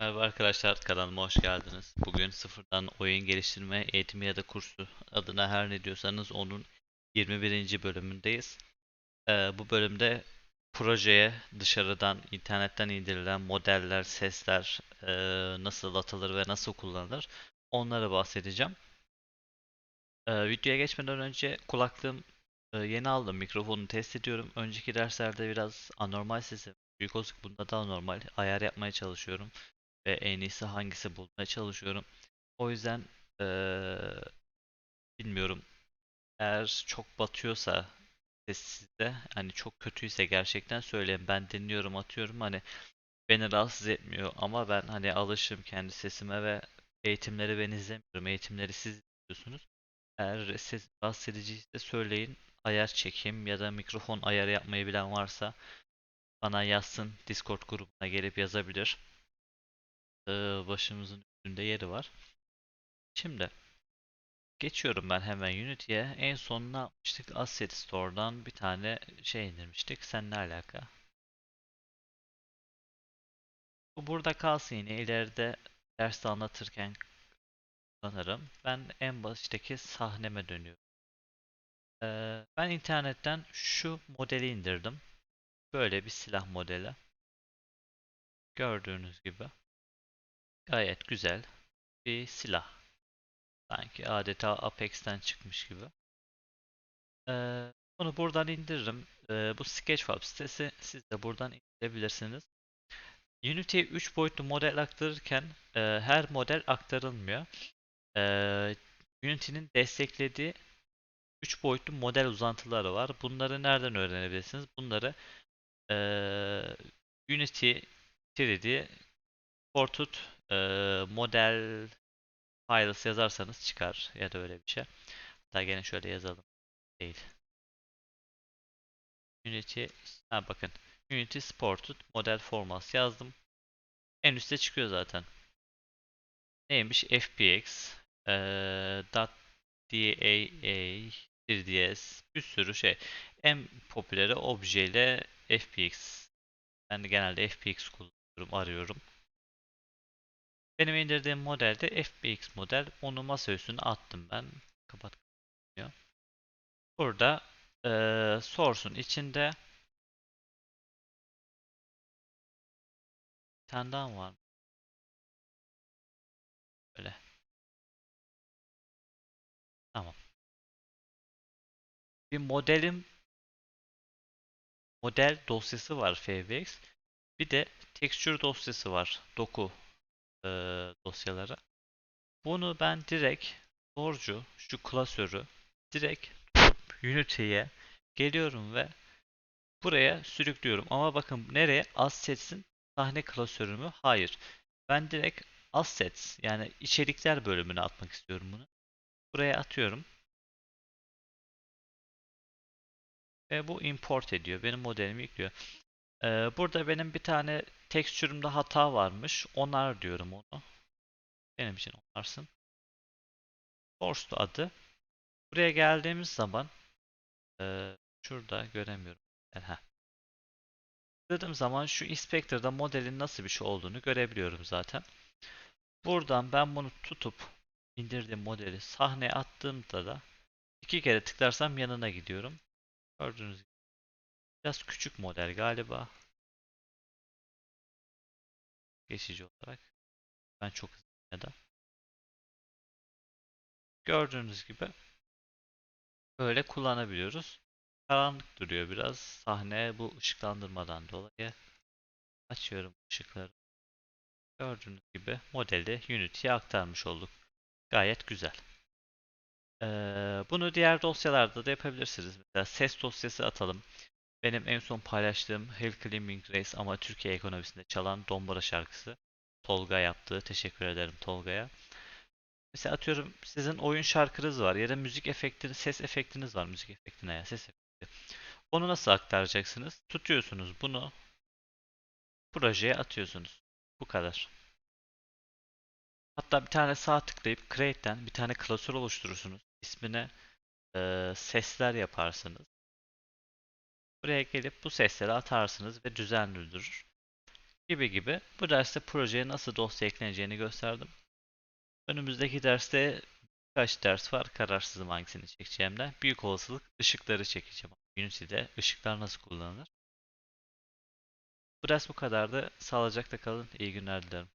Merhaba arkadaşlar kanalıma hoş geldiniz. Bugün sıfırdan oyun geliştirme eğitimi ya da kursu adına her ne diyorsanız onun 21. bölümündeyiz. Ee, bu bölümde projeye dışarıdan internetten indirilen modeller, sesler e, nasıl atılır ve nasıl kullanılır onları bahsedeceğim. Ee, videoya geçmeden önce kulaklığım e, yeni aldım. Mikrofonu test ediyorum. Önceki derslerde biraz anormal sesim büyük olsun bunda daha normal ayar yapmaya çalışıyorum ve en iyisi hangisi bulmaya çalışıyorum. O yüzden eee, bilmiyorum. Eğer çok batıyorsa sizde hani çok kötüyse gerçekten söyleyin. Ben dinliyorum, atıyorum hani beni rahatsız etmiyor ama ben hani alışım kendi sesime ve eğitimleri ben izlemiyorum. Eğitimleri siz izliyorsunuz. Eğer ses rahatsız ediciyse söyleyin. Ayar çekeyim ya da mikrofon ayarı yapmayı bilen varsa bana yazsın. Discord grubuna gelip yazabilir e, başımızın üstünde yeri var. Şimdi geçiyorum ben hemen Unity'ye. En son ne yapmıştık? Asset Store'dan bir tane şey indirmiştik. Sen ne alaka? Bu burada kalsın yine ileride derste anlatırken kullanırım. Ben en baştaki sahneme dönüyorum. Ee, ben internetten şu modeli indirdim. Böyle bir silah modeli. Gördüğünüz gibi. Gayet güzel bir silah. Sanki adeta Apex'ten çıkmış gibi. Ee, bunu buradan indiririm. Ee, bu Sketchfab sitesi siz de buradan indirebilirsiniz. Unity'ye 3 boyutlu model aktarırken e, her model aktarılmıyor. Ee, Unity'nin desteklediği 3 boyutlu model uzantıları var. Bunları nereden öğrenebilirsiniz? Bunları e, Unity 3D Portrait e, model Files yazarsanız çıkar ya da öyle bir şey. Hatta gene şöyle yazalım. Değil. Unity, ha bakın. Unity Supported Model Formats yazdım. En üstte çıkıyor zaten. Neymiş? FPX, ee, .daa, 3ds, bir sürü şey. En popüleri obje ile FPX. Ben de genelde FPX kullanıyorum, arıyorum. Benim indirdiğim model de FBX model. Onu masa üstüne attım ben. Kapat. Burada e, source'un içinde bir var. Böyle. Tamam. Bir modelin model dosyası var FBX. Bir de texture dosyası var. Doku e, dosyalara. Bunu ben direkt doğrucu şu klasörü direkt Unity'ye geliyorum ve buraya sürüklüyorum. Ama bakın nereye? Assets'in sahne klasörü mü? Hayır. Ben direkt Assets yani içerikler bölümüne atmak istiyorum bunu. Buraya atıyorum. Ve bu import ediyor. Benim modelimi yüklüyor. Ee, burada benim bir tane texture'ımda hata varmış. Onar diyorum onu. Benim için onarsın. Source adı. Buraya geldiğimiz zaman e, şurada göremiyorum. Yani, Tıkladığım zaman şu inspector'da modelin nasıl bir şey olduğunu görebiliyorum zaten. Buradan ben bunu tutup indirdiğim modeli sahneye attığımda da iki kere tıklarsam yanına gidiyorum. Gördüğünüz gibi. Biraz küçük model galiba. Geçici olarak. Ben çok hızlı da. Gördüğünüz gibi böyle kullanabiliyoruz. Karanlık duruyor biraz. Sahne bu ışıklandırmadan dolayı. Açıyorum ışıkları. Gördüğünüz gibi modeli Unity'ye aktarmış olduk. Gayet güzel. Ee, bunu diğer dosyalarda da yapabilirsiniz. Mesela ses dosyası atalım. Benim en son paylaştığım Hill Climbing Race ama Türkiye ekonomisinde çalan Dombora şarkısı. Tolga yaptığı. Teşekkür ederim Tolga'ya. Mesela atıyorum sizin oyun şarkınız var ya da müzik efektiniz, ses efektiniz var. Müzik efektine ya ses efekti. Onu nasıl aktaracaksınız? Tutuyorsunuz bunu projeye atıyorsunuz. Bu kadar. Hatta bir tane sağ tıklayıp Create'den bir tane klasör oluşturursunuz. İsmine e, sesler yaparsınız. Buraya gelip bu sesleri atarsınız ve düzenli durur. gibi gibi. Bu derste projeye nasıl dosya ekleneceğini gösterdim. Önümüzdeki derste birkaç ders var. Kararsızım hangisini çekeceğimden. Büyük olasılık ışıkları çekeceğim. Unity'de ışıklar nasıl kullanılır? Bu ders bu kadardı. Sağlıcakla kalın. İyi günler dilerim.